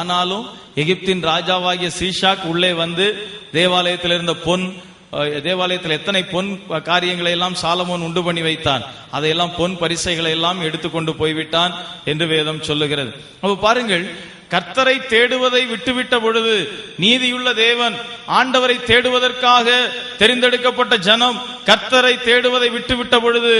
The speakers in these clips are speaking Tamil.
ஆனாலும் எகிப்தின் ராஜாவாகிய சீஷாக் உள்ளே வந்து தேவாலயத்தில் இருந்த பொன் தேவாலயத்தில் எத்தனை பொன் காரியங்களை எல்லாம் சாலமோன் உண்டு பண்ணி வைத்தான் அதையெல்லாம் பொன் பரிசைகளை எல்லாம் எடுத்துக்கொண்டு போய்விட்டான் என்று வேதம் சொல்லுகிறது. அப்ப பாருங்கள் கர்த்தரை தேடுவதை விட்டுவிட்ட பொழுது நீதியுள்ள தேவன் ஆண்டவரை தேடுவதற்காக தெரிந்தெடுக்கப்பட்ட ஜனம் கர்த்தரை தேடுவதை விட்டுவிட்ட பொழுது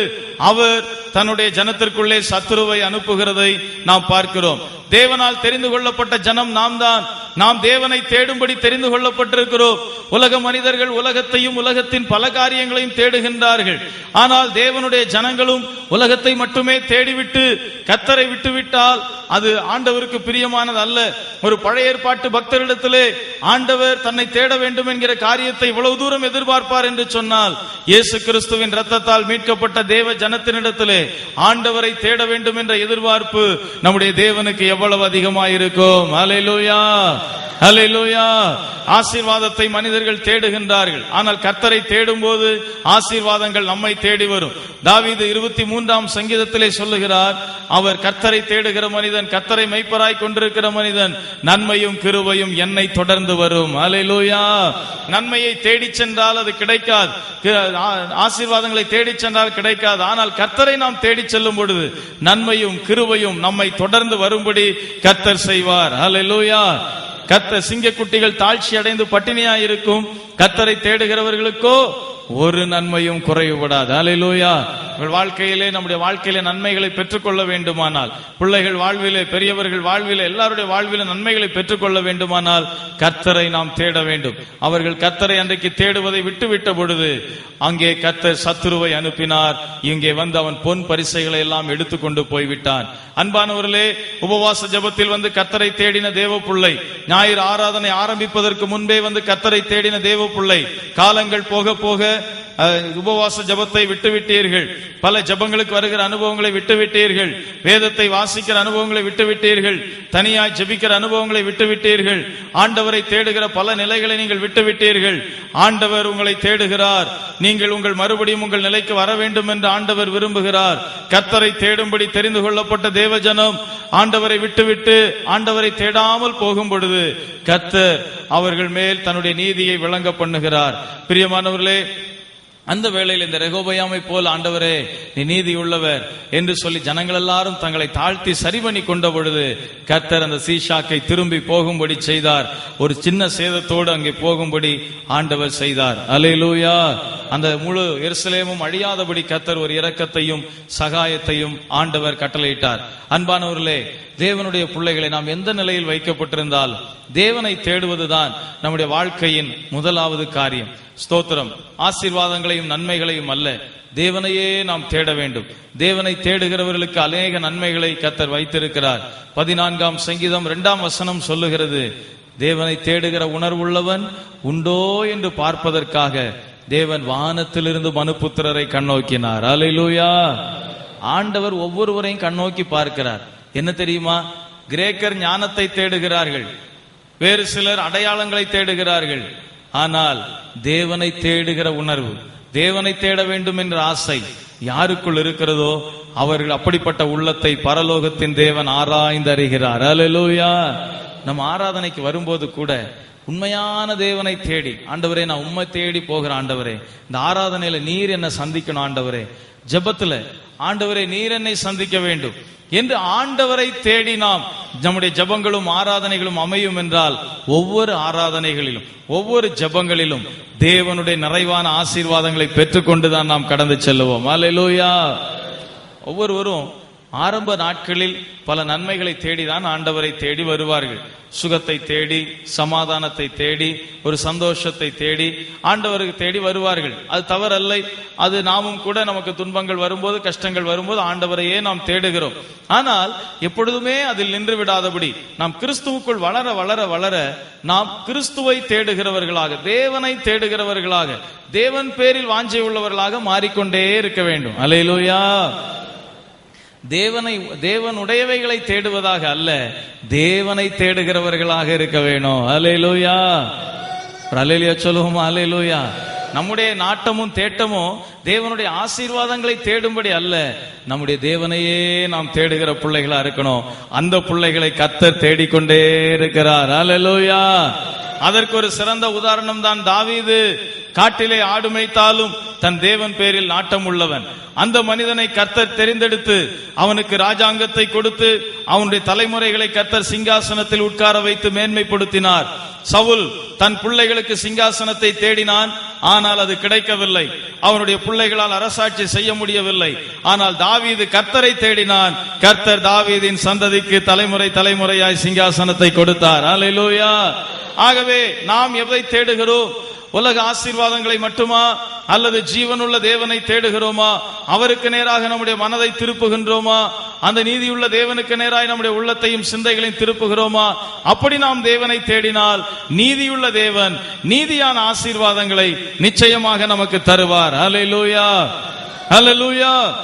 அவர் தன்னுடைய ஜனத்திற்குள்ளே சத்துருவை அனுப்புகிறதை நாம் பார்க்கிறோம். தேவனால் தெரிந்து கொள்ளப்பட்ட ஜனம் நாம் தான் நாம் தேவனை தேடும்படி தெரிந்து கொள்ளப்பட்டிருக்கிறோம். உலக மனிதர்கள் உலகத்தையும் உலகத்தின் பல காரியங்களையும் தேடுகின்றார்கள். ஆனால் தேவனுடைய ஜனங்களும் உலகத்தை மட்டுமே தேடிவிட்டு கத்தரை விட்டுவிட்டால் அது ஆண்டவருக்கு பிரியமானது அல்ல. ஒரு பழைய ஏற்பாட்டு பக்தரிடத்திலே ஆண்டவர் தன்னை தேட வேண்டும் என்கிற காரியத்தை இவ்வளவு தூரம் எதிர்பார்ப்பார் என்று சொன்னால் இயேசு கிறிஸ்துவின் ரத்தத்தால் மீட்கப்பட்ட தேவ ஜனத்தினிடத்திலே ஆண்டவரை தேட வேண்டும் என்ற எதிர்பார்ப்பு நம்முடைய தேவனுக்கு எவ்வளவு அதிகமாயிருக்கும். அலையிலோயா அலையிலோயா ஆசீர்வாதத்தை மனிதர்கள் தேடுகின்றார்கள். ஆனால் கர்த்தரை தேடும் போது ஆசீர்வாதங்கள் நம்மை தேடி வரும். தாவீது இருபத்தி மூன்றாம் சங்கீதத்திலே சொல்லுகிறார் அவர் கர்த்தரை தேடுகிற மனிதன் கர்த்தரை மெய்ப்பராய் கொண்டிருக்கிற மனிதன் நன்மையும் கிருபையும் என்னை தொடர்ந்து வரும். அலையிலூயா நன்மையை தேடி சென்றால் அது கிடைக்காது. ஆசீர்வாதங்களை தேடி சென்றால் கிடைக்காது. ஆனால் கர்த்தரை நாம் தேடி செல்லும் பொழுது நன்மையும் கிருபையும் நம்மை தொடர்ந்து வரும்படி கர்த்தர் செய்வார். அலையிலூயா கத்த சிங்க குட்டிகள் தாழ்ச்சி அடைந்து பட்டினியா இருக்கும். கத்தரை தேடுகிறவர்களுக்கோ ஒரு நன்மையும் குறைவுபடாது அலையிலூயா வாழ்க்கையிலே நம்முடைய வாழ்க்கையிலே நன்மைகளை பெற்றுக்கொள்ள வேண்டுமானால் பிள்ளைகள் வாழ்விலே பெரியவர்கள் வாழ்விலே எல்லாருடைய வாழ்விலே நன்மைகளை பெற்றுக்கொள்ள வேண்டுமானால் கர்த்தரை நாம் தேட வேண்டும். அவர்கள் கர்த்தரை அன்றைக்கு தேடுவதை விட்டுவிட்ட பொழுது அங்கே கர்த்தர் சத்துருவை அனுப்பினார். இங்கே வந்து அவன் பொன் பரிசைகளை எல்லாம் எடுத்துக்கொண்டு போய்விட்டான். அன்பானவர்களே உபவாச ஜெபத்தில் வந்து கர்த்தரை தேடின தேவ பிள்ளை ஞாயிறு ஆராதனை ஆரம்பிப்பதற்கு முன்பே வந்து கர்த்தரை தேடின தேவ பிள்ளை காலங்கள் போக போக அஹ், உபவாச ஜெபத்தை விட்டுவிட்டீர்கள். பல ஜெபங்களுக்கு வருகிற அனுபவங்களை விட்டுவிட்டீர்கள். வேதத்தை வாசிக்கிற அனுபவங்களை விட்டுவிட்டீர்கள். தனியாய் ஜெபிக்கிற அனுபவங்களை விட்டுவிட்டீர்கள். ஆண்டவரை தேடுகிற பல நிலைகளை நீங்கள் விட்டுவிட்டீர்கள். ஆண்டவர் உங்களை தேடுகிறார். நீங்கள் உங்கள் மறுபடியும் உங்கள் நிலைக்கு வர வேண்டும் என்று ஆண்டவர் விரும்புகிறார். கர்த்தரை தேடும்படி தெரிந்து கொள்ளப்பட்ட தேவஜனம் ஆண்டவரை விட்டுவிட்டு ஆண்டவரை தேடாமல் போகும் பொழுது கர்த்தர் அவர்கள் மேல் தன்னுடைய நீதியை விளங்க பண்ணுகிறார். பிரியமானவர்களே அந்த வேளையில் இந்த ரெகோபயாமை போல் ஆண்டவரே நீ நீதி உள்ளவர் என்று சொல்லி ஜனங்கள் எல்லாரும் தங்களை தாழ்த்தி சரி பண்ணி கொண்ட பொழுது கர்த்தர் அந்த சீஷாக்கை திரும்பி போகும்படி செய்தார். ஒரு சின்ன சேதத்தோடு அங்கே போகும்படி ஆண்டவர் செய்தார். அலையிலூயா அந்த முழு எருசலேமும் அழியாதபடி கர்த்தர் ஒரு இரக்கத்தையும் சகாயத்தையும் ஆண்டவர் கட்டளையிட்டார். அன்பானவர்களே தேவனுடைய பிள்ளைகளை நாம் எந்த நிலையில் வைக்கப்பட்டிருந்தால் தேவனை தேடுவதுதான் நம்முடைய வாழ்க்கையின் முதலாவது காரியம். ஸ்தோத்திரம். ஆசீர்வாதங்களையும் நன்மைகளையும் அல்ல தேவனையே நாம் தேட வேண்டும். தேவனை தேடுகிறவர்களுக்கு அநேக நன்மைகளை கத்தர் வைத்திருக்கிறார். பதினான்காம் சங்கீதம் இரண்டாம் வசனம் சொல்லுகிறது தேவனை தேடுகிற உணர்வுள்ளவன் உண்டோ என்று பார்ப்பதற்காக தேவன் வானத்திலிருந்து மனுபுத்திரரை கண்ணோக்கினார். அலையிலூயா ஆண்டவர் ஒவ்வொருவரையும் கண்ணோக்கி பார்க்கிறார். என்ன தெரியுமா? கிரேக்கர் ஞானத்தை தேடுகிறார்கள். வேறு சிலர் அடையாளங்களை தேடுகிறார்கள். ஆனால் தேவனை தேடுகிற உணர்வு தேவனை தேட வேண்டும் என்ற ஆசை யாருக்குள் இருக்கிறதோ அவர்கள் அப்படிப்பட்ட உள்ளத்தை பரலோகத்தின் தேவன் ஆராய்ந்து அறிகிறார். அல்லேலூயா நம்ம ஆராதனைக்கு வரும்போது கூட உண்மையான தேவனை தேடி ஆண்டவரே நான் உண்மை தேடி போகிற ஆண்டவரே இந்த ஆராதனையில நீர் என்ன சந்திக்கணும் ஆண்டவரே. ஜெபத்துல ஆண்டவரே நீர் என்னை சந்திக்க வேண்டும். என்று ஆண்டவரை தேடி நாம் நம்முடைய ஜெபங்களும் ஆராதனைகளும் அமையும் என்றால் ஒவ்வொரு ஆராதனைகளிலும் ஒவ்வொரு ஜெபங்களிலும் தேவனுடைய நிறைவான ஆசீர்வாதங்களை பெற்றுக்கொண்டுதான் நாம் கடந்து செல்லுவோம். அலையிலோயா ஒவ்வொருவரும் ஆரம்ப நாட்களில் பல நன்மைகளை தேடிதான் ஆண்டவரை தேடி வருவார்கள். சுகத்தை தேடி சமாதானத்தை தேடி ஒரு சந்தோஷத்தை தேடி ஆண்டவருக்கு தேடி வருவார்கள். அது தவறல்ல. அது நாமும் கூட நமக்கு துன்பங்கள் வரும்போது கஷ்டங்கள் வரும்போது ஆண்டவரையே நாம் தேடுகிறோம். ஆனால் எப்பொழுதுமே அதில் நின்று விடாதபடி நாம் கிறிஸ்துவுக்குள் வளர வளர வளர நாம் கிறிஸ்துவை தேடுகிறவர்களாக தேவனை தேடுகிறவர்களாக தேவன் பேரில் வாஞ்சை உள்ளவர்களாக மாறிக்கொண்டே இருக்க வேண்டும். அலையிலோயா! தேவனை தேவனுடையவைகளை தேடுவதாக அல்ல தேவனை தேடுகிறவர்களாக இருக்க வேணும். அலையிலூயா சொல்லுவோம் சொல்லுவோமா? லூயா நம்முடைய நாட்டமும் தேட்டமும் தேவனுடைய ஆசீர்வாதங்களை தேடும்படி அல்ல. நம்முடைய தேவனையே நாம் தேடுகிற பிள்ளைகளா இருக்கணும். அந்த பிள்ளைகளை கத்த தேடிக்கொண்டே இருக்கிறார். அல்லேலூயா அதற்கு ஒரு சிறந்த உதாரணம் தான் தாவீது. காட்டிலே ஆடு மேய்த்தாலும் தன் தேவன் பேரில் நாட்டம் உள்ளவன் அந்த மனிதனை கர்த்தர் தெரிந்தெடுத்து அவனுக்கு ராஜாங்கத்தை கொடுத்து அவனுடைய தலைமுறைகளை கர்த்தர் சிங்காசனத்தில் உட்கார வைத்து மேன்மைப்படுத்தினார். சவுல் தன் பிள்ளைகளுக்கு சிங்காசனத்தை தேடினான் ஆனால் அது கிடைக்கவில்லை. அவனுடைய பிள்ளைகளால் அரசாட்சி செய்ய முடியவில்லை. ஆனால் தாவீது கர்த்தரை தேடினான். கர்த்தர் தாவீதின் சந்ததிக்கு தலைமுறை தலைமுறையாய் சிங்காசனத்தை கொடுத்தார். ஆகவே நாம் எதை தேடுகிறோம்? உலக ஆசீர்வாதங்களை மட்டுமா? அல்லது ஜீவனுள்ள தேவனை தேடுகிறோமா? அவருக்கு நேராக நம்முடைய மனதை திருப்புகின்றோமா? அந்த நீதியுள்ள தேவனுக்கு நேராக நம்முடைய உள்ளத்தையும் சிந்தைகளையும் திருப்புகிறோமா? அப்படி நாம் தேவனை தேடினால் நீதியுள்ள தேவன் நீதியான ஆசீர்வாதங்களை நிச்சயமாக நமக்கு தருவார். ஹalleluya லூயா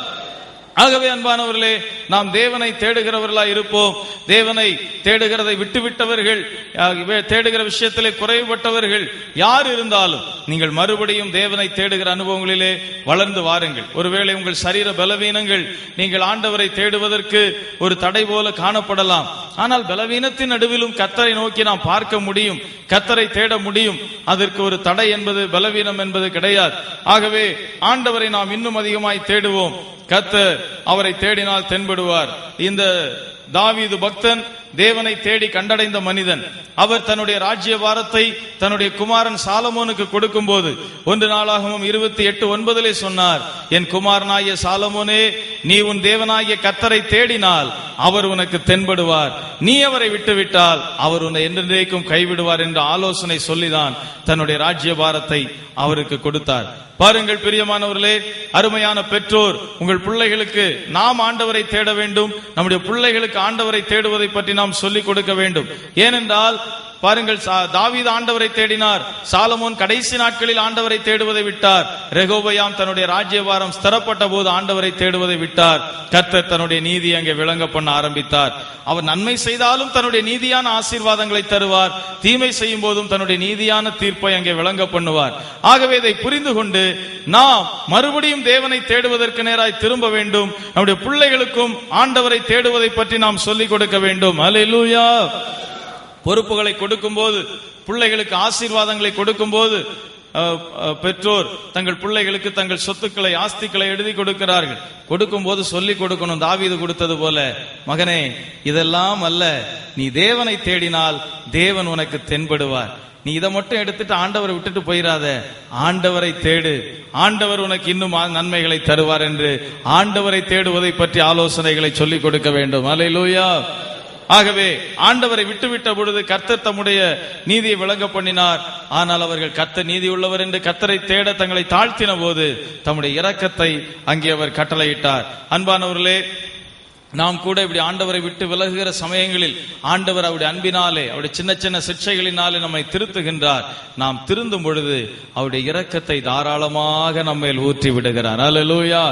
ஆகவே அன்பானவர்களே நாம் தேவனை தேடுகிறவர்களா இருப்போம். தேவனை தேடுகிறதை விட்டுவிட்டவர்கள் வே- தேடுகிற விஷயத்திலே குறைவுபட்டவர்கள் யார் இருந்தாலும் நீங்கள் மறுபடியும் தேவனை தேடுகிற அனுபவங்களிலே வளர்ந்து வாருங்கள். ஒருவேளை உங்கள் சரீர பலவீனங்கள் நீங்கள் ஆண்டவரை தேடுவதற்கு ஒரு தடை போல காணப்படலாம். ஆனால் பலவீனத்தின் நடுவிலும் கத்தரை நோக்கி நாம் பார்க்க முடியும் கத்தரை தேட முடியும். அதற்கு ஒரு தடை என்பது பலவீனம் என்பது கிடையாது. ஆகவே ஆண்டவரை நாம் இன்னும் அதிகமாய் தேடுவோம். கத்தர் அவரை தேடினால் தென்படுவார். இந்த தாவீது பக்தன் தேவனை தேடி கண்டடைந்த மனிதன். அவர் தன்னுடைய ராஜ்ய வாரத்தை தன்னுடைய குமாரன் சாலமோனுக்கு கொடுக்கும் போது ஒன்று நாளாகவும் இருபத்தி எட்டு ஒன்பதிலே சொன்னார் என் குமாரனாகிய சாலமோனே நீ உன் தேவனாகிய கத்தரை தேடினால் அவர் உனக்கு தென்படுவார். நீ அவரை விட்டுவிட்டால் அவர் உன்னை என்றென்றைக்கும் கைவிடுவார் என்ற ஆலோசனை சொல்லிதான் தன்னுடைய ராஜ்ய பாரத்தை அவருக்கு கொடுத்தார். பாருங்கள் பிரியமானவர்களே அருமையான பெற்றோர் உங்கள் பிள்ளைகளுக்கு நாம் ஆண்டவரை தேட வேண்டும். நம்முடைய பிள்ளைகளுக்கு ஆண்டவரை தேடுவதை பற்றி நாம் சொல்லிக் கொடுக்க வேண்டும். ஏனென்றால் பாருங்கள் சா- தாவீது ஆண்டவரை தேடினார். சாலமோன் கடைசி நாட்களில் ஆண்டவரை தேடுவதை விட்டார். ரெகோபயாம் தன்னுடைய ராஜ்யபாரம் ஸ்திரப்பட்ட போது ஆண்டவரை தேடுவதை விட்டார். கர்த்தர் தன்னுடைய நீதி அங்கே விளங்க பண்ண ஆரம்பித்தார். அவர் நன்மை செய்தாலும் தன்னுடைய நீதியான ஆசீர்வாதங்களை தருவார். தீமை செய்யும் போதும் தன்னுடைய நீதியான தீர்ப்பை அங்கே விளங்க பண்ணுவார். ஆகவே இதை புரிந்து கொண்டு நாம் மறுபடியும் தேவனை தேடுவதற்கு நேராய் திரும்ப வேண்டும். நம்முடைய பிள்ளைகளுக்கும் ஆண்டவரை தேடுவதை பற்றி நாம் சொல்லிக் கொடுக்க வேண்டும். அல்லேலூயா பொறுப்புகளை கொடுக்கும் போது பிள்ளைகளுக்கு ஆசீர்வாதங்களை கொடுக்கும்போது போது பெற்றோர் தங்கள் பிள்ளைகளுக்கு தங்கள் சொத்துக்களை ஆஸ்திகளை எழுதி கொடுக்கிறார்கள். கொடுக்கும் போது சொல்லி கொடுக்கணும் தாவீது கொடுத்தது போல. மகனே இதெல்லாம் அல்ல. நீ தேவனை தேடினால் தேவன் உனக்கு தென்படுவார். நீ இதை மட்டும் எடுத்துட்டு ஆண்டவரை விட்டுட்டு போயிடாத ஆண்டவரை தேடு. ஆண்டவர் உனக்கு இன்னும் நன்மைகளை தருவார் என்று ஆண்டவரை தேடுவதை பற்றி ஆலோசனைகளை சொல்லிக் கொடுக்க வேண்டும். அல்லேலூயா ஆகவே ஆண்டவரை விட்டுவிட்ட பொழுது கர்த்தர் தம்முடைய நீதியை விளங்க பண்ணினார். ஆனால் அவர்கள் கர்த்தர் நீதி உள்ளவர் என்று கர்த்தரை தேட தங்களை தாழ்த்தின போது தம்முடைய இரக்கத்தை அங்கே அவர் கட்டளையிட்டார். அன்பானவர்களே நாம் கூட இப்படி ஆண்டவரை விட்டு விலகுகிற சமயங்களில் ஆண்டவர் அவருடைய அன்பினாலே அவருடைய சின்ன சின்ன சிக்ஷைகளினாலே நம்மை திருத்துகின்றார். நாம் திருந்தும் பொழுது அவருடைய இரக்கத்தை தாராளமாக நம்மேல் ஊற்றி விடுகிறார். அல்லேலூயா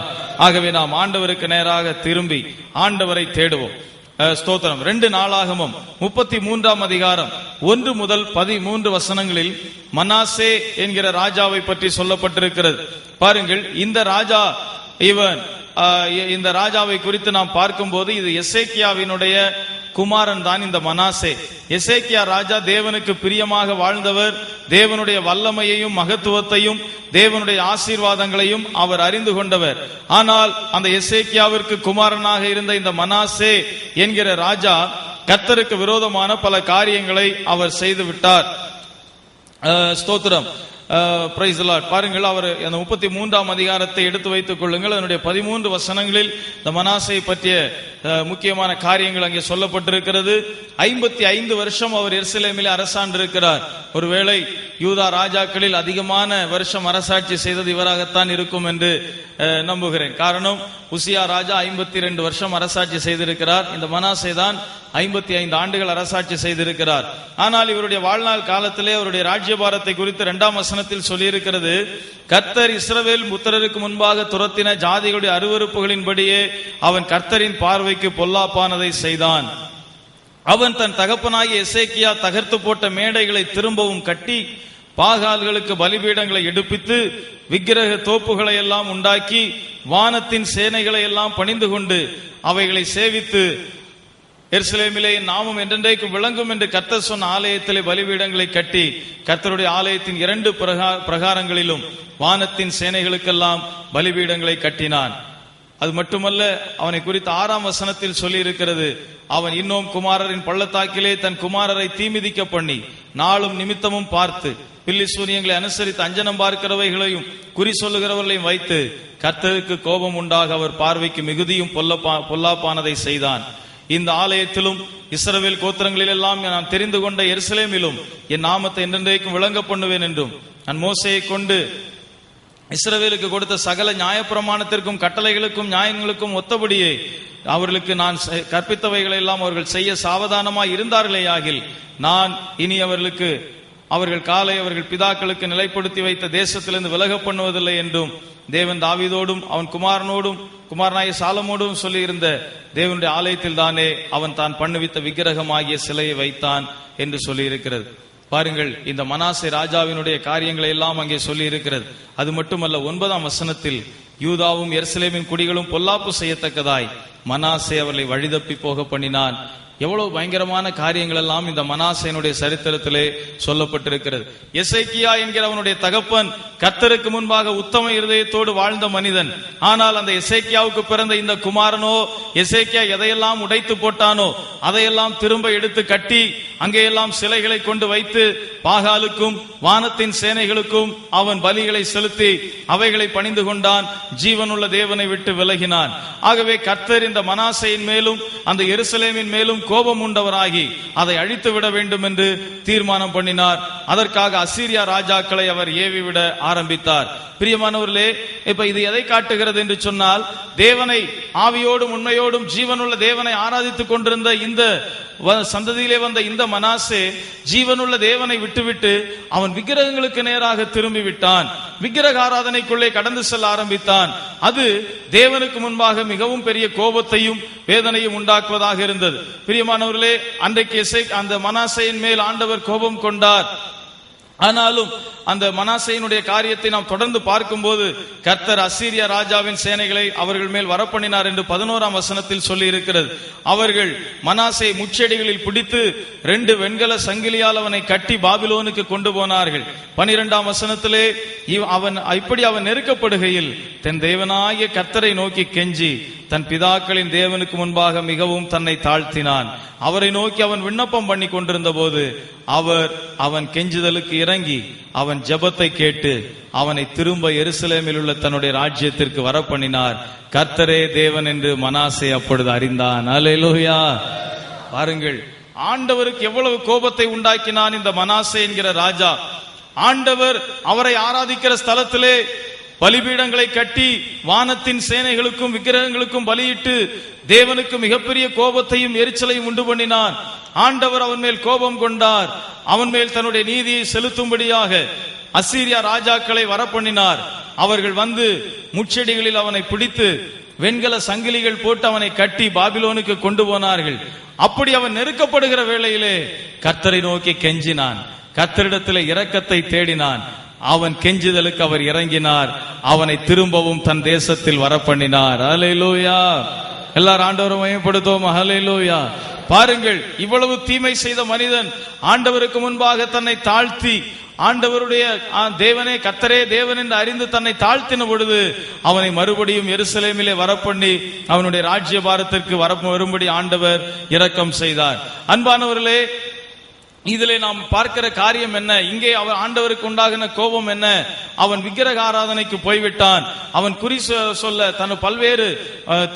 ஆகவே நாம் ஆண்டவருக்கு நேராக திரும்பி ஆண்டவரை தேடுவோம். ஸ்தோத்திரம். ரெண்டு நாளாகமும் முப்பத்தி மூன்றாம் அதிகாரம் ஒன்று முதல் பதிமூன்று வசனங்களில் மனாசே என்கிற ராஜாவை பற்றி சொல்லப்பட்டிருக்கிறது. பாருங்கள் இந்த ராஜா இவன் இந்த ராஜாவை குறித்து நாம் பார்க்கும்போது இது எசேக்கியாவினுடைய குமாரன் தான் இந்த மனாசே. எசேக்கியா ராஜா தேவனுக்கு பிரியமாக வாழ்ந்தவர். தேவனுடைய வல்லமையையும் மகத்துவத்தையும் தேவனுடைய ஆசீர்வாதங்களையும் அவர் அறிந்து கொண்டவர். ஆனால் அந்த எசேக்கியாவிற்கு குமாரனாக இருந்த இந்த மனாசே என்கிற ராஜா கர்த்தருக்கு விரோதமான பல காரியங்களை அவர் செய்து விட்டார் ஸ்தோத்திரம். Uh, பிரைஸ் பாருங்கள் அவர் அந்த முப்பத்தி மூன்றாம் அதிகாரத்தை எடுத்து வைத்துக் கொள்ளுங்கள். அதனுடைய பதிமூன்று வசனங்களில் இந்த மனாசை பற்றிய uh, முக்கியமான காரியங்கள் அங்கே சொல்லப்பட்டிருக்கிறது. ஐம்பத்தி ஐந்து வருஷம் அவர் எருசலேமிலே அரசாண்டிருக்கிறார். ஒருவேளை யூதா ராஜாக்களில் அதிகமான வருஷம் அரசாட்சி செய்தது இவராகத்தான் இருக்கும் என்று uh, நம்புகிறேன். காரணம் உசியா ராஜா ஐம்பத்தி ரெண்டு வருஷம் அரசாட்சி செய்திருக்கிறார். இந்த மனாசை தான் ஐம்பத்தி ஐந்து ஆண்டுகள் அரசாட்சி செய்திருக்கிறார். ஆனால் இவருடைய வாழ்நாள் காலத்திலே அவருடைய ராஜ்யபாரத்தை குறித்து இரண்டாம் வசனத்தில் சொல்லியிருக்கிறது கர்த்தர் இஸ்ரவேல் புத்திரருக்கு முன்பாக துரத்தின ஜாதிகளுடைய அருவறுப்புகளின்படியே அவன் கர்த்தரின் பார்வைக்கு பொல்லாப்பானதை செய்தான். அவன் தன் தகப்பனாகிய எசேக்கியா தகர்த்து போட்ட மேடைகளை திரும்பவும் கட்டி பாகால்களுக்கு பலிபீடங்களை எடுப்பித்து விக்கிரக தோப்புகளை எல்லாம் உண்டாக்கி வானத்தின் சேனைகளை எல்லாம் பணிந்து கொண்டு அவைகளை சேவித்து எருசலேமிலே நாமும் என்றென்றைக்கும் விளங்கும் என்று கர்த்தர் சொன்ன ஆலயத்திலே பலிபீடங்களை கட்டி கர்த்தருடைய ஆலயத்தின் இரண்டு பிரகா- பிரகாரங்களிலும் வானத்தின் சேனைகளுக்கெல்லாம் பலிபீடங்களை கட்டினான். அது மட்டுமல்ல அவனை குறித்து ஆறாம் வசனத்தில் சொல்லி இருக்கிறது அவன் இன்னும் குமாரரின் பள்ளத்தாக்கிலே தன் குமாரரை தீமிதிக்க பண்ணி நாளும் நிமித்தமும் பார்த்து பில்லி சூரியங்களை அனுசரித்து அஞ்சனம் பார்க்கிறவைகளையும் குறி சொல்லுகிறவர்களையும் வைத்து கர்த்தருக்கு கோபம் உண்டாக அவர் பார்வைக்கு மிகுதியும் பொல்லப்பா- பொல்லாப்பானதை செய்தான். இந்த ஆலயத்திலும் இஸ்ரவேல் கோத்திரங்களில் எல்லாம் நான் தெரிந்து கொண்ட எருசலேமிலும் என் நாமத்தை என்றென்றைக்கும் விளங்க பண்ணுவேன் என்றும் நான் மோசையை கொண்டு இஸ்ரவேலுக்கு கொடுத்த சகல நியாயப்பிரமாணத்திற்கும் கட்டளைகளுக்கும் நியாயங்களுக்கும் ஒத்தபடியே அவர்களுக்கு நான் செ- கற்பித்தவைகளை எல்லாம் அவர்கள் செய்ய சாவதானமாய் இருந்தார்களே ஆகில் நான் இனி அவர்களுக்கு அவர்கள் காலை அவர்கள் பிதாக்களுக்கு நிலைப்படுத்தி வைத்த தேசத்திலிருந்து விலக பண்ணுவதில்லை என்றும் தேவன் தாவிதோடும் அவன் குமாரனோடும் குமாரனாய சாலமோடும் சொல்லியிருந்த தேவனுடைய ஆலயத்தில் தானே அவன் தான் பண்ணுவித்த விக்கிரகமாகிய சிலையை வைத்தான் என்று சொல்லியிருக்கிறது. பாருங்கள் இந்த மனாசை ராஜாவினுடைய காரியங்களை எல்லாம் அங்கே சொல்லி இருக்கிறது அது மட்டுமல்ல ஒன்பதாம் வசனத்தில் யூதாவும் எருசலேமின் குடிகளும் பொல்லாப்பு செய்யத்தக்கதாய் மனாசே அவர்களை வழிதப்பி போக பண்ணினான். எவ்வளவு பயங்கரமான காரியங்கள் எல்லாம் இந்த மனாசையனுடைய சரித்திரத்திலே சொல்லப்பட்டிருக்கிறது. எசைக்கியா என்கிற அவனுடைய தகப்பன் கர்த்தருக்கு முன்பாக உத்தம இருதயத்தோடு வாழ்ந்த மனிதன். ஆனால் அந்த எசைக்கியாவுக்கு பிறந்த இந்த குமாரனோ எசைக்கியா எதையெல்லாம் உடைத்து போட்டானோ அதையெல்லாம் திரும்ப எடுத்து கட்டி அங்கேயெல்லாம் சிலைகளை கொண்டு வைத்து பாகாலுக்கும் வானத்தின் சேனைகளுக்கும் அவன் பலிகளை செலுத்தி அவைகளை பணிந்து கொண்டான் ஜீவனுள்ள தேவனை விட்டு விலகினான். ஆகவே கர்த்தர் இந்த மனாசையின் மேலும் அந்த எருசலேமின் மேலும் கோபம் உண்டவராகி அதை அழித்து விட வேண்டும் என்று தீர்மானம் பண்ணினார். அதற்காக அசீரியா ராஜாக்களை அவர் ஏவி விட ஆரம்பித்தார். பிரியமானவர்களே இப்ப இது எதை காட்டுகிறது என்று சொன்னால் தேவனை ஆவியோடும் உண்மையோடும் ஜீவனுள்ள தேவனை ஆராதித்துக் கொண்டிருந்த இந்த சந்ததியிலே வந்த இந்த மனாசே ஜீவனுள்ள தேவனை விட்டுவிட்டு அவன் விக்கிரகங்களுக்கு நேராக திரும்பி விட்டான் விக்கிரக ஆராதனைக்குள்ளே கடந்து செல்ல ஆரம்பித்தான். அது தேவனுக்கு முன்பாக மிகவும் பெரிய கோபத்தையும் வேதனையும் உண்டாக்குவதாக இருந்தது. பிரியமானவர்களே அன்றைக்கு இசை அந்த மனாசையின் மேல் ஆண்டவர் கோபம் கொண்டார். ஆனாலும் அந்த மனாசையினுடைய காரியத்தை நாம் தொடர்ந்து பார்க்கும்போது கர்த்தர் அசீரியா ராஜாவின் சேனைகளை அவர்கள் மேல் வரப்பண்ணினார் என்று பதினோராம் வசனத்தில் சொல்லி இருக்கிறது அவர்கள் மனாசை முச்செடிகளில் பிடித்து ரெண்டு வெண்கல சங்கிலியால் அவனை கட்டி பாபிலோனுக்கு கொண்டு போனார்கள். பனிரெண்டாம் வசனத்திலே அவன் இப்படி அவன் நெருக்கப்படுகையில் தன் தேவனாகிய கர்த்தரை நோக்கி கெஞ்சி தன் பிதாக்களின் தேவனுக்கு முன்பாக மிகவும் தன்னை தாழ்த்தினான். அவரை நோக்கி அவன் விண்ணப்பம் பண்ணி கொண்டிருந்த போது அவர் அவன் கெஞ்சுதலுக்கு இறங்கி அவன் ஜெபத்தை கேட்டு அவனை திரும்ப எருசலேமில் உள்ள தன்னுடைய ராஜ்யத்திற்கு வரப்பண்ணினார். கர்த்தரே தேவன் என்று மனாசை அப்பொழுது அறிந்தான். அலையலோயா பாருங்கள் ஆண்டவருக்கு எவ்வளவு கோபத்தை உண்டாக்கினான் இந்த மனாசே என்கிற ராஜா. ஆண்டவர் அவரை ஆராதிக்கிற ஸ்தலத்திலே பலிபீடங்களை கட்டி வானத்தின் சேனைகளுக்கும் விக்கிரகங்களுக்கும் பலியிட்டு தேவனுக்கு மிகப்பெரிய கோபத்தையும் எரிச்சலையும் உண்டு பண்ணினான் ஆண்டவர் அவன் மேல் கோபம் கொண்டார். அவன் மேல் தன்னுடைய நீதியை செலுத்தும்படியாக அசீரியா ராஜாக்களை வரப்பண்ணினார். அவர்கள் வந்து முச்செடிகளில் அவனை பிடித்து வெண்கல சங்கிலிகள் போட்டு அவனை கட்டி பாபிலோனுக்கு கொண்டு போனார்கள். அப்படி அவன் நெருக்கப்படுகிற வேளையிலே கர்த்தரை நோக்கி கெஞ்சினான். கத்தரிடத்திலே இரக்கத்தை தேடினான். அவன் கெஞ்சுதலுக்கு அவர் இறங்கினார். அவனை திரும்பவும் தன் தேசத்தில் வரப்பண்ணினார். அலையிலூயா எல்லாரும் ஆண்டவரை மயப்படுத்துவோம் ஹalleluya. பாருங்கள் இவ்வளவு தீமை செய்த மனிதன் ஆண்டவருக்கு முன்பாக தன்னை தாழ்த்தி ஆண்டவருடைய தேவனே கத்தரே தேவன் என்று அறிந்து தன்னை தாழ்த்தின பொழுது அவனை மறுபடியும் எருசலேமிலே வரப்பண்ணி அவனுடைய ராஜ்ய பாரத்திற்கு வர வரும்படி ஆண்டவர் இரக்கம் செய்தார். அன்பானவர்களே இதிலே நாம் பார்க்கிற காரியம் என்ன? இங்கே அவர் ஆண்டவருக்கு உண்டாகின கோபம் என்ன? அவன் விக்கிரக ஆராதனைக்கு போய்விட்டான். அவன் குறி சொல்ல தன் பல்வேறு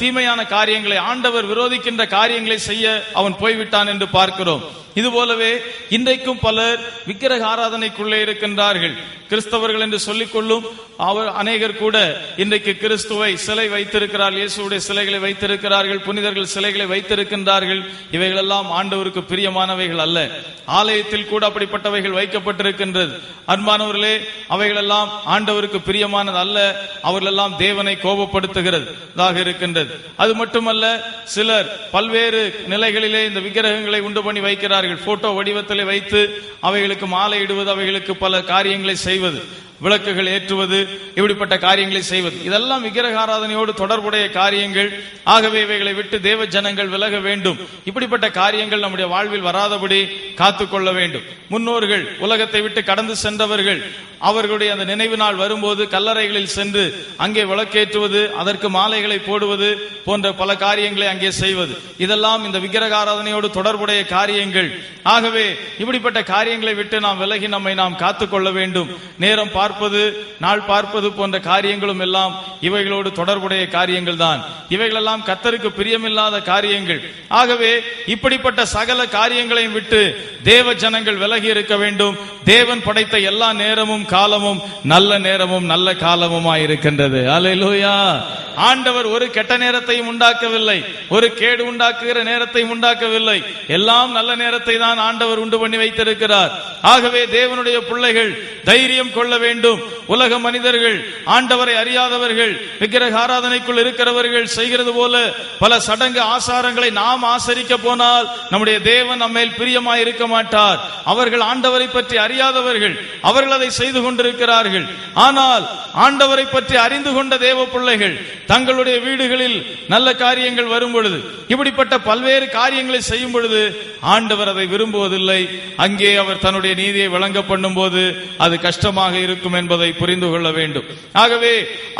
தீமையான காரியங்களை ஆண்டவர் விரோதிக்கின்ற காரியங்களை செய்ய அவன் போய்விட்டான் என்று பார்க்கிறோம். இது போலவே இன்றைக்கும் பலர் விக்கிரக ஆராதனைக்குள்ளே இருக்கின்றார்கள். கிறிஸ்தவர்கள் என்று சொல்லிக்கொள்ளும் அவர் அநேகர் கூட இன்றைக்கு கிறிஸ்துவை சிலை வைத்திருக்கிறார். இயேசுடைய சிலைகளை வைத்திருக்கிறார்கள். புனிதர்கள் சிலைகளை வைத்திருக்கின்றார்கள். இவைகளெல்லாம் ஆண்டவருக்கு பிரியமானவைகள் அல்ல. ஆலயத்தில் கூட அப்படிப்பட்டவைகள் வைக்கப்பட்டிருக்கின்றது. அன்பானவர்களே அவைகளெல்லாம் ஆண்டவருக்கு பிரியமானது அல்ல. அவர்களெல்லாம் தேவனை கோபப்படுத்துகிறதாக இருக்கின்றது. அது மட்டுமல்ல சிலர் பல்வேறு நிலைகளிலே இந்த விக்கிரகங்களை உண்டு பண்ணி வைக்கிறார் வைக்கிறார்கள் போட்டோ வடிவத்தில் வைத்து அவைகளுக்கு மாலை இடுவது அவைகளுக்கு பல காரியங்களை செய்வது. விளக்குகள் ஏற்றுவது இப்படிப்பட்ட காரியங்களை செய்வது. இதெல்லாம் விக்கிரகாராதனையோடு தொடர்புடைய காரியங்கள். ஆகவே இவைகளை விட்டு தேவ ஜனங்கள் விலக வேண்டும். இப்படிப்பட்ட காரியங்கள் நம்முடைய வாழ்வில் வராதபடி காத்துக்கொள்ள வேண்டும். முன்னோர்கள் உலகத்தை விட்டு கடந்து சென்றவர்கள் அவர்களுடைய அந்த நினைவு நாள் வரும்போது கல்லறைகளில் சென்று அங்கே விளக்கேற்றுவது அதற்கு மாலைகளை போடுவது போன்ற பல காரியங்களை அங்கே செய்வது. இதெல்லாம் இந்த விக்கிரக ஆராதனையோடு தொடர்புடைய காரியங்கள். ஆகவே இப்படிப்பட்ட காரியங்களை விட்டு நாம் விலகி நம்மை நாம் காத்துக்கொள்ள வேண்டும். நேரம் பார்த்து பார்ப்பது நாள் பார்ப்பது போன்ற காரியங்களும் எல்லாம் இவைகளோடு தொடர்புடைய காரியங்கள் தான் இவைகளெல்லாம் கத்தருக்கு பிரியமில்லாத காரியங்கள். ஆகவே இப்படிப்பட்ட சகல காரியங்களையும் விட்டு தேவ ஜனங்கள் விலகி இருக்க வேண்டும். தேவன் படைத்த எல்லா நேரமும் காலமும் நல்ல நேரமும் நல்ல காலமுமாய் இருக்கின்றது. ஆண்டவர் ஒரு கெட்ட நேரத்தையும் உண்டாக்கவில்லை. ஒரு கேடு உண்டாக்குகிற நேரத்தையும் உண்டாக்கவில்லை. எல்லாம் நல்ல நேரத்தை தான் ஆண்டவர் உண்டு பண்ணி வைத்திருக்கிறார். ஆகவே தேவனுடைய பிள்ளைகள் தைரியம் கொள்ள வேண்டும். வேண்டும். உலக மனிதர்கள் ஆண்டவரை அறியாதவர்கள் விக்கிரக ஆராதனைக்குள் இருக்கிறவர்கள் செய்கிறது போல பல சடங்கு ஆசாரங்களை நாம் ஆசரிக்க போனால் நம்முடைய தேவன் நம்மேல் பிரியமாய் இருக்க மாட்டார். அவர்கள் ஆண்டவரை பற்றி அறியாதவர்கள் அவர்கள் அதை செய்து கொண்டிருக்கிறார்கள். ஆனால் ஆண்டவரை பற்றி அறிந்து கொண்ட தேவ பிள்ளைகள் தங்களுடைய வீடுகளில் நல்ல காரியங்கள் வரும் பொழுது இப்படிப்பட்ட பல்வேறு காரியங்களை செய்யும் பொழுது ஆண்டவர் அதை விரும்புவதில்லை. அங்கே அவர் தன்னுடைய நீதியை வழங்க பண்ணும் போது அது கஷ்டமாக இருக்கும். என்பதை புரிந்து கொள்ள வேண்டும். ஆகவே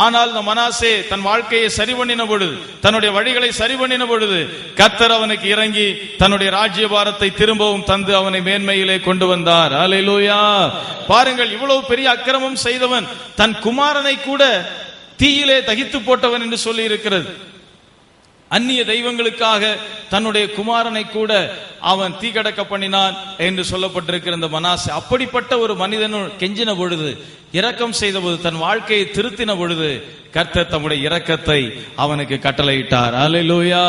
ஆனால் இந்த மனாசே தன் வாழ்க்கையை சரி பண்ணின பொழுது தன்னுடைய வழிகளை சரி பண்ணின பொழுது கத்தர் அவனுக்கு இறங்கி தன்னுடைய ராஜ்யபாரத்தை திரும்பவும் தந்து அவனை மேன்மையிலே கொண்டு வந்தார். அலையிலூயா பாருங்கள் இவ்வளவு பெரிய அக்கிரமம் செய்தவன் தன் குமாரனை கூட தீயிலே தகித்து போட்டவன் என்று சொல்லி இருக்கிறது அந்நிய தெய்வங்களுக்காக தன்னுடைய குமாரனை கூட அவன் தீக்கடக்க பண்ணினான் என்று சொல்லப்பட்டிருக்கிற இந்த மனாசே. அப்படிப்பட்ட ஒரு மனிதனுள் கெஞ்சின பொழுது இரக்கம் செய்த பொழுது தன் வாழ்க்கையை திருத்தின பொழுது கர்த்தர் தம்முடைய இரக்கத்தை அவனுக்கு கட்டளையிட்டார். அலையிலூயா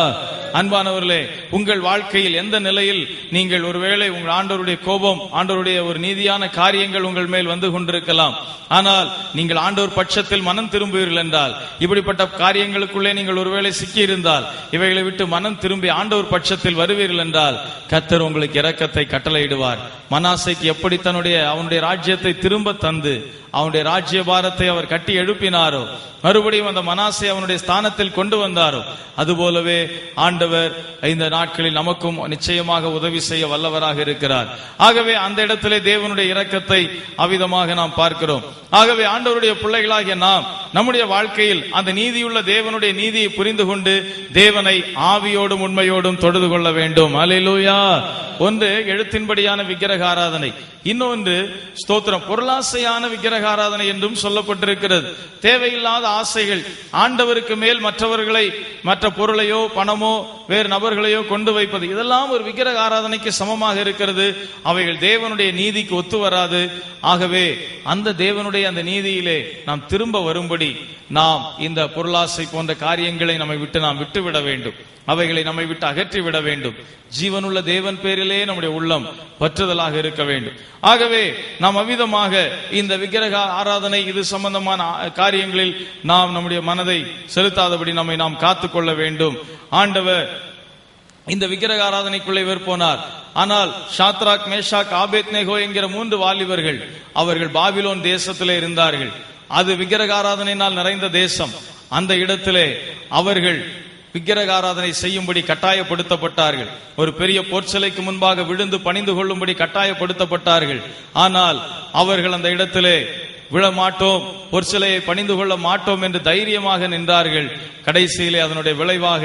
அன்பானவர்களே உங்கள் வாழ்க்கையில் எந்த நிலையில் நீங்கள் ஒருவேளை உங்கள் ஆண்டவருடைய கோபம் ஆண்டவருடைய ஒரு நீதியான காரியங்கள் உங்கள் மேல் வந்து கொண்டிருக்கலாம். ஆனால் நீங்கள் ஆண்டவர் பட்சத்தில் மனம் திரும்புவீர்கள் என்றால் இப்படிப்பட்ட காரியங்களுக்குள்ளே நீங்கள் ஒருவேளை சிக்கி இருந்தால் இவைகளை விட்டு மனம் திரும்பி ஆண்டவர் பட்சத்தில் வருவீர்கள் என்றால் கத்தர் உங்களுக்கு இரக்கத்தை கட்டளையிடுவார். மனாசைக்கு எப்படி தன்னுடைய அவனுடைய ராஜ்யத்தை திரும்ப தந்து அவனுடைய ராஜ்ய பாரத்தை அவர் கட்டி எழுப்பினாரோ மறுபடியும் அந்த மனாசை அவனுடைய ஸ்தானத்தில் கொண்டு வந்தாரோ அதுபோலவே ஆண்டவர் இந்த நாட்களில் நமக்கும் நிச்சயமாக உதவி செய்ய வல்லவராக இருக்கிறார். ஆகவே அந்த இடத்திலே தேவனுடைய இரக்கத்தை அவிதமாக நாம் பார்க்கிறோம். ஆகவே ஆண்டவருடைய பிள்ளைகளாகிய நாம் நம்முடைய வாழ்க்கையில் அந்த நீதியுள்ள தேவனுடைய நீதியை புரிந்து கொண்டு தேவனை ஆவியோடும் உண்மையோடும் தொழுது கொள்ள வேண்டும். அலையிலூயா ஒன்று எழுத்தின்படியான விக்கிரக ஆராதனை. இன்னொன்று ஸ்தோத்திரம். பொருளாசையான விக்கிரக ஆராதனை என்றும் சொல்லப்பட்டிருக்கிறது. தேவையில்லாத ஆசைகள். ஆண்டவருக்கு மேல் மற்றவர்களை மற்ற பொருளையோ பணமோ வேறு நபர்களையோ கொண்டு வைப்பது. இதெல்லாம் ஒரு விக்கிரக ஆராதனைக்கு சமமாக இருக்கிறது. அவைகள் தேவனுடைய நீதிக்கு ஒத்து வராது. ஆகவே அந்த தேவனுடைய அந்த நீதியிலே நாம் திரும்ப வரும்படி நாம் இந்த பொருளாசை போன்ற காரியங்களை நம்மை விட்டு நாம் விட்டு விட வேண்டும். அவைகளை நம்மை விட்டு அகற்றி விட வேண்டும். ஜீவனுள்ள தேவன் பேரிலே நம்முடைய உள்ளம் பற்றுதலாக இருக்க வேண்டும். ஆகவே நாம் அவ்விதமாக இந்த விக்கிரக ஆராதனை இது சம்பந்தமான காரியங்களில் நாம் நம்முடைய மனதை செலுத்தாதபடி நம்மை நாம் காத்துக்கொள்ள வேண்டும். ஆண்டவர் இந்த விக்கிரக ஆராதனைக்குள்ளே இவர் போனார். ஆனால் ஷாத்ராக் மேஷாக் ஆபேத் நேகோ என்கிற மூன்று வாலிபர்கள் அவர்கள் பாபிலோன் தேசத்திலே இருந்தார்கள். அது விக்கிரக ஆராதனையினால் நிறைந்த தேசம். அந்த இடத்திலே அவர்கள் விக்கிரக ஆராதனை செய்யும்படி கட்டாயப்படுத்தப்பட்டார்கள். ஒரு பெரிய பொற்சிலைக்கு முன்பாக விழுந்து பணிந்து கொள்ளும்படி கட்டாயப்படுத்தப்பட்டார்கள். ஆனால் அவர்கள் அந்த இடத்திலே விழ மாட்டோம் ஒரு சிலையை பணிந்து கொள்ள மாட்டோம் என்று தைரியமாக நின்றார்கள். கடைசியிலே அதனுடைய விளைவாக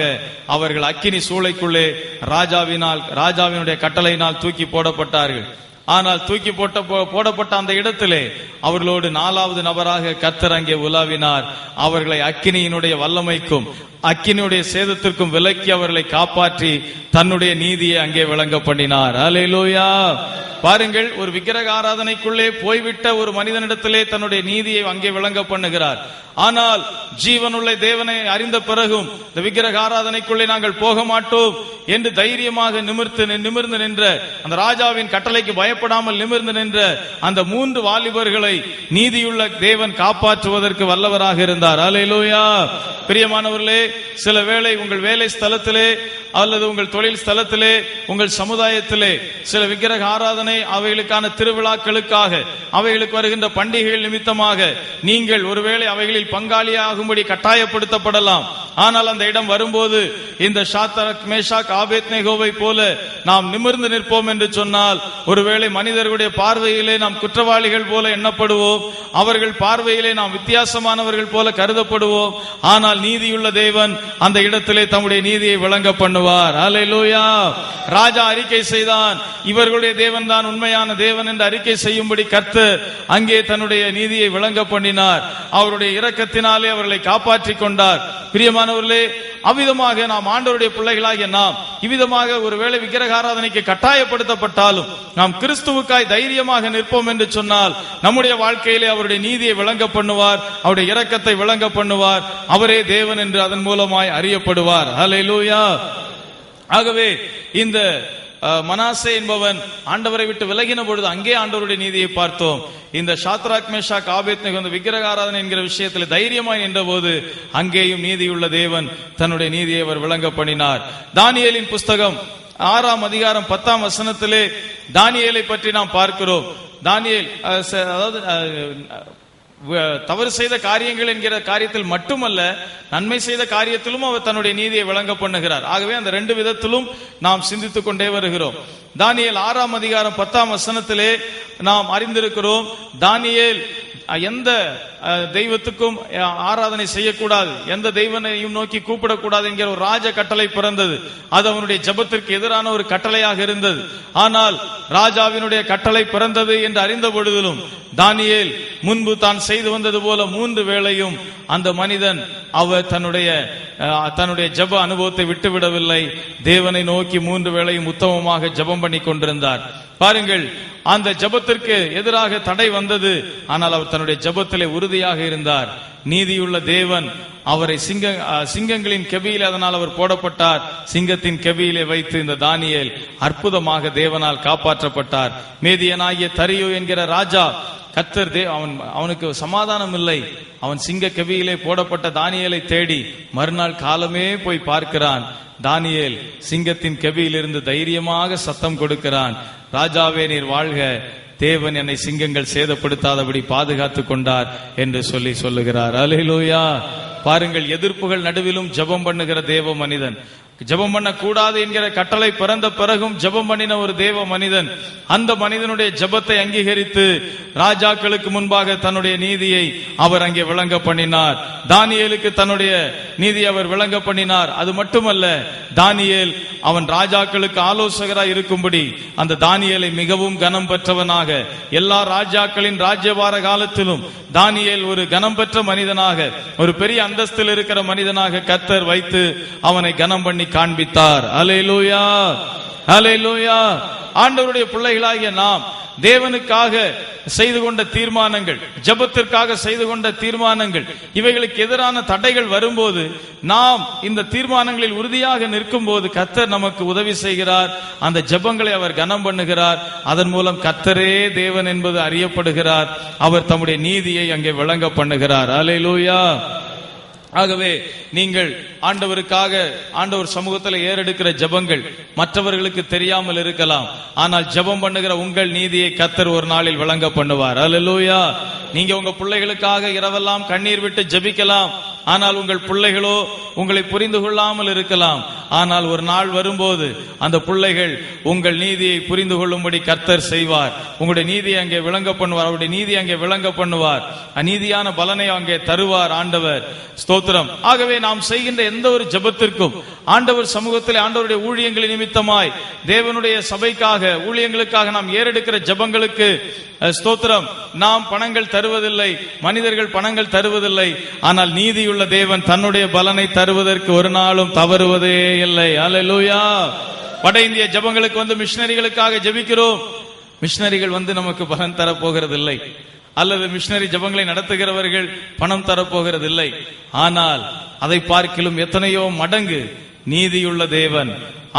அவர்கள் அக்கினி சூளைக்குள்ளே ராஜாவினால் ராஜாவினுடைய கட்டளையினால் தூக்கி போடப்பட்டார்கள். ஆனால் தூக்கி போட்ட போடப்பட்ட அந்த இடத்திலே அவர்களோடு நாலாவது நபராக கத்தர் அங்கே உலாவினார். அவர்களை அக்கினியினுடைய வல்லமைக்கும் அக்கினியுடைய சேதத்திற்கும் விலக்கி அவர்களை காப்பாற்றி தன்னுடைய நீதியை அங்கே விளங்க பண்ணினார். அலையிலோயா பாருங்கள் ஒரு விக்கிரக ஆராதனைக்குள்ளே போய்விட்ட ஒரு மனிதனிடத்திலே தன்னுடைய நீதியை அங்கே விளங்க பண்ணுகிறார். ஆனால் ஜீவனுள்ள தேவனை அறிந்த பிறகும் இந்த விக்கிரக ஆராதனைக்குள்ளே நாங்கள் போக மாட்டோம் என்று தைரியமாக நிமிர்த்து நிமிர்ந்து நின்ற அந்த ராஜாவின் கட்டளைக்கு பயம் பயப்படாமல் நிமிர்ந்து நின்ற அந்த மூன்று வாலிபர்களை நீதியுள்ள தேவன் காப்பாற்றுவதற்கு வல்லவராக இருந்தார். அலையிலோயா பிரியமானவர்களே சில வேளை உங்கள் வேலை ஸ்தலத்திலே அல்லது உங்கள் தொழில் ஸ்தலத்திலே உங்கள் சமுதாயத்திலே சில விக்கிரக ஆராதனை அவைகளுக்கான திருவிழாக்களுக்காக அவைகளுக்கு வருகின்ற பண்டிகைகள் நிமித்தமாக நீங்கள் ஒருவேளை அவைகளில் பங்காளியாகும்படி கட்டாயப்படுத்தப்படலாம். ஆனால் அந்த இடம் வரும்போது இந்த ஷாத்தரக் மேஷாக் ஆபேத் ஆபேத்னேகோவை போல நாம் நிமிர்ந்து நிற்போம் என்று சொன்னால் ஒருவேளை அவர்களை மனிதர்களுடைய பார்வையிலே நாம் குற்றவாளிகள் போல எண்ணப்படுவோம். அவர்கள் பார்வையிலே நாம் வித்தியாசமானவர்கள் போல கருதப்படுவோம். ஆனால் நீதியுள்ள தேவன் அந்த இடத்திலே தம்முடைய நீதியை விளங்க பண்ணுவார். அல்லேலூயா ராஜா அறிக்கை செய்தான். இவர்களுடைய தேவன் தான் உண்மையான தேவன் என்று அறிக்கை செய்யும்படி கத்து அங்கே தன்னுடைய நீதியை விளங்க பண்ணினார். அவருடைய இரக்கத்தினாலே அவர்களை காப்பாற்றி கொண்டார். பிரியமானவர்களே அவ்விதமாக நாம் ஆண்டவருடைய பிள்ளைகளாகிய நாம் இவ்விதமாக ஒருவேளை விக்கிரகாராதனைக்கு கட்டாயப்படுத்தப்பட்டாலும் நாம் கிறிஸ்து கிறிஸ்துவுக்காய் தைரியமாக நிற்போம் என்று சொன்னால் நம்முடைய வாழ்க்கையிலே அவருடைய நீதியை விளங்க பண்ணுவார் அவருடைய இரக்கத்தை விளங்க பண்ணுவார் அவரே தேவன் என்று அதன் மூலமாய் அறியப்படுவார். ஹalleluya ஆகவே இந்த மனாசே என்பவன் ஆண்டவரை விட்டு விலகின பொழுது அங்கே ஆண்டவருடைய நீதியை பார்த்தோம். இந்த ஷாத்ராக் மேஷாக் ஆபேத்நேகோ அந்த விக்கிரக என்கிற விஷயத்தில் தைரியமாய் நின்ற போது அங்கேயும் நீதியுள்ள தேவன் தன்னுடைய நீதியை அவர் விளங்க பண்ணினார். தானியலின் புஸ்தகம் ஆறாம் அதிகாரம் பத்தாம் வசனத்திலே தானியலை பற்றி நாம் பார்க்கிறோம். தானியல் அதாவது தவறு செய்த காரியங்கள் என்கிற காரியத்தில் மட்டுமல்ல நன்மை செய்த காரியத்திலும் அவர் தன்னுடைய நீதியை விளங்க பண்ணுகிறார். ஆகவே அந்த ரெண்டு விதத்திலும் நாம் சிந்தித்துக் கொண்டே வருகிறோம். தானியல் ஆறாம் அதிகாரம் பத்தாம் வசனத்திலே நாம் அறிந்திருக்கிறோம் தானியல் எந்த தெய்வத்துக்கும் ஆராதனை செய்யக்கூடாது. எந்த தெய்வனையும் நோக்கி கூப்பிடக்கூடாது என்கிற ஒரு ராஜ கட்டளை பிறந்தது. அது அவனுடைய ஜெபத்திற்கு எதிரான ஒரு கட்டளையாக இருந்தது. ஆனால் ராஜாவினுடைய கட்டளை பிறந்தது என்று அறிந்த பொழுதிலும் தானியேல் முன்பு தான் செய்து வந்தது போல மூன்று வேளையும் அந்த மனிதன் அவர் தன்னுடைய அஹ், தன்னுடைய ஜெப அனுபவத்தை விட்டுவிடவில்லை. தேவனை நோக்கி மூன்று வேளையும் உத்தமமாக ஜெபம் பண்ணி கொண்டிருந்தார். பாருங்கள் அந்த ஜெபத்திற்கு எதிராக தடை வந்தது. ஆனால் அவர் தன்னுடைய ஜெபத்திலே உறுதியாக இருந்தார். நீதியுள்ள தேவன். அவரை சிங்க சிங்கங்களின் கெவியில் அதனால் அவர் போடப்பட்டார். சிங்கத்தின் கெபியிலே வைத்து இந்த தானியல் அற்புதமாக தேவனால் காப்பாற்றப்பட்டார். மேதியனாகிய தரியு என்கிற ராஜா கத்தர் தே அவன் அவனுக்கு சமாதானம் இல்லை அவன் சிங்க கெபியிலே போடப்பட்ட தானியலை தேடி மறுநாள் காலமே போய் பார்க்கிறான். தானியேல் சிங்கத்தின் கெபியிலிருந்து தைரியமாக சத்தம் கொடுக்கிறான். ராஜாவே நீர் வாழ்க. தேவன் என்னை சிங்கங்கள் சேதப்படுத்தாதபடி பாதுகாத்து கொண்டார் என்று சொல்லி சொல்லுகிறார். அலையிலூயா பாருங்கள் எதிர்ப்புகள் நடுவிலும் ஜெபம் பண்ணுகிற தேவ மனிதன். ஜெபம் பண்ணக்கூடாது என்கிற கட்டளை பிறந்த பிறகும் ஜெபம் பண்ணின ஒரு தேவ மனிதன் அந்த மனிதனுடைய ஜெபத்தை அங்கீகரித்து ராஜாக்களுக்கு முன்பாக தன்னுடைய நீதியை அவர் அங்கே விளங்க பண்ணினார். தானியலுக்கு தன்னுடைய நீதியை அவர் விளங்க பண்ணினார். அது மட்டுமல்ல தானியேல் அவன் ராஜாக்களுக்கு ஆலோசகராய் இருக்கும்படி அந்த தானியலை மிகவும் கனம் பெற்றவனாக எல்லா ராஜாக்களின் ராஜ்யபார காலத்திலும் தானியேல் ஒரு கனம் பெற்ற மனிதனாக ஒரு பெரிய அந்தஸ்தில் இருக்கிற மனிதனாக கத்தர் வைத்து அவனை கனம் பண்ணி காண்பித்தார். அலை அலையிலூயா ஆண்டவருடைய பிள்ளைகளாகிய நாம் தேவனுக்காக செய்து கொண்ட தீர்மானங்கள் ஜெபத்திற்காக செய்து கொண்ட தீர்மானங்கள் இவைகளுக்கு எதிரான தடைகள் வரும்போது நாம் இந்த தீர்மானங்களில் உறுதியாக நிற்கும் போது கத்தர் நமக்கு உதவி செய்கிறார். அந்த ஜெபங்களை அவர் கனம் பண்ணுகிறார். அதன் மூலம் கத்தரே தேவன் என்பது அறியப்படுகிறார். அவர் தம்முடைய நீதியை அங்கே விளங்க பண்ணுகிறார். அலை லூயா ஆகவே நீங்கள் ஆண்டவருக்காக ஆண்டவர் சமூகத்தில் ஏறெடுக்கிற ஜெபங்கள் மற்றவர்களுக்கு தெரியாமல் இருக்கலாம். ஆனால் ஜெபம் பண்ணுகிற உங்கள் நீதியை கத்தர் ஒரு நாளில் வழங்க பண்ணுவார். அல்லேலூயா நீங்க உங்க பிள்ளைகளுக்காக இரவெல்லாம் கண்ணீர் விட்டு ஜெபிக்கலாம். ஆனால் உங்கள் பிள்ளைகளோ உங்களை புரிந்து கொள்ளாமல் இருக்கலாம். ஆனால் ஒரு நாள் வரும்போது அந்த பிள்ளைகள் உங்கள் நீதியை புரிந்து கொள்ளும்படி கர்த்தர் செய்வார். உங்களுடைய நீதியை அங்கே விளங்க பண்ணுவார். அவருடைய நீதி அங்கே விளங்க பண்ணுவார். அநீதியான பலனை அங்கே தருவார் ஆண்டவர். ஸ்தோத்திரம். ஆகவே நாம் செய்கின்ற எந்த ஒரு ஜெபத்திற்கும் ஆண்டவர் சமூகத்தில் ஆண்டவருடைய ஊழியங்களின் நிமித்தமாய் தேவனுடைய சபைக்காக ஊழியங்களுக்காக நாம் ஏறெடுக்கிற ஜெபங்களுக்கு ஸ்தோத்திரம். நாம் பணங்கள் தருவதில்லை. மனிதர்கள் பணங்கள் தருவதில்லை. ஆனால் நீதியுள்ள உள்ள தேவன் தன்னுடைய பலனை தருவதற்கு ஒரு நாளும் தவறுவதே இல்லை. அலலூயா வட இந்திய ஜபங்களுக்கு வந்து மிஷினரிகளுக்காக ஜபிக்கிறோம். மிஷினரிகள் வந்து நமக்கு பலன் தரப்போகிறது இல்லை அல்லது மிஷினரி ஜபங்களை நடத்துகிறவர்கள் பணம் தரப்போகிறது இல்லை ஆனால் அதை பார்க்கிலும் எத்தனையோ மடங்கு நீதியுள்ள தேவன்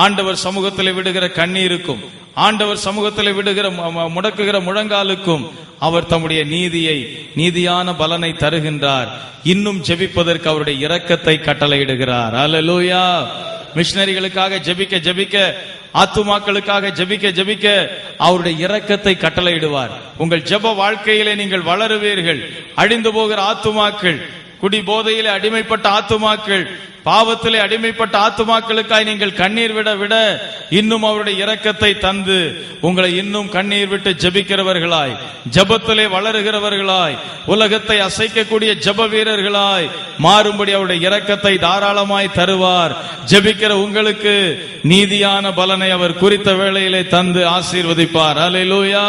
ஆண்டவர் சமூகத்தில் விடுகிற கண்ணீருக்கும் ஆண்டவர் சமூகத்தில் விடுகிற முடக்குகிற முழங்காலுக்கும் அவர் தம்முடைய நீதியை நீதியான பலனை தருகின்றார். இன்னும் ஜெபிப்பதற்கு அவருடைய இரக்கத்தை கட்டளையிடுகிறார். அலலூயா மிஷினரிகளுக்காக ஜெபிக்க ஜெபிக்க ஆத்துமாக்களுக்காக ஜெபிக்க ஜெபிக்க அவருடைய இரக்கத்தை கட்டளையிடுவார். உங்கள் ஜெப வாழ்க்கையிலே நீங்கள் வளருவீர்கள். அழிந்து போகிற ஆத்துமாக்கள் குடி போதையிலே அடிமைப்பட்ட ஆத்துமாக்கள் பாவத்திலே அடிமைப்பட்ட ஆத்துமாக்களுக்காய் நீங்கள் கண்ணீர் விட விட இன்னும் அவருடைய இரக்கத்தை தந்து உங்களை இன்னும் கண்ணீர் விட்டு ஜெபிக்கிறவர்களாய் ஜபத்திலே வளருகிறவர்களாய் உலகத்தை அசைக்கக்கூடிய ஜெப வீரர்களாய் மாறும்படி அவருடைய இரக்கத்தை தாராளமாய் தருவார். ஜெபிக்கிற உங்களுக்கு நீதியான பலனை அவர் குறித்த வேளையிலே தந்து ஆசீர்வதிப்பார். அலையிலூயா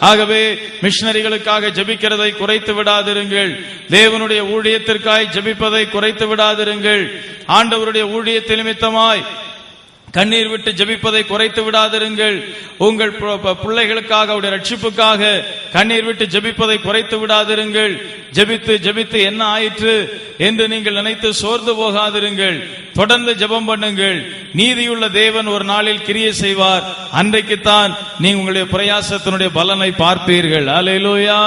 ஆகவே மிஷனரிகளுக்காக ஜெபிக்கிறதை குறைத்து விடாதிருங்கள். தேவனுடைய ஊழியத்திற்காய் ஜெபிப்பதை குறைத்து விடாதிருங்கள். ஆண்டவருடைய ஊழியத்தை நிமித்தமாய் கண்ணீர் விட்டு ஜெபிப்பதை குறைத்து விடாதிருங்கள். உங்கள் பிள்ளைகளுக்காக அவருடைய ரட்சிப்புக்காக கண்ணீர் விட்டு ஜெபிப்பதை குறைத்து விடாதிருங்கள். ஜெபித்து ஜெபித்து என்ன ஆயிற்று என்று நீங்கள் நினைத்து சோர்ந்து போகாதிருங்கள். தொடர்ந்து ஜெபம் பண்ணுங்கள். நீதியுள்ள தேவன் ஒரு நாளில் கிரியை செய்வார். அன்றைக்குத்தான் நீங்க உங்களுடைய பிரயாசத்தினுடைய பலனை பார்ப்பீர்கள். அலையிலோயா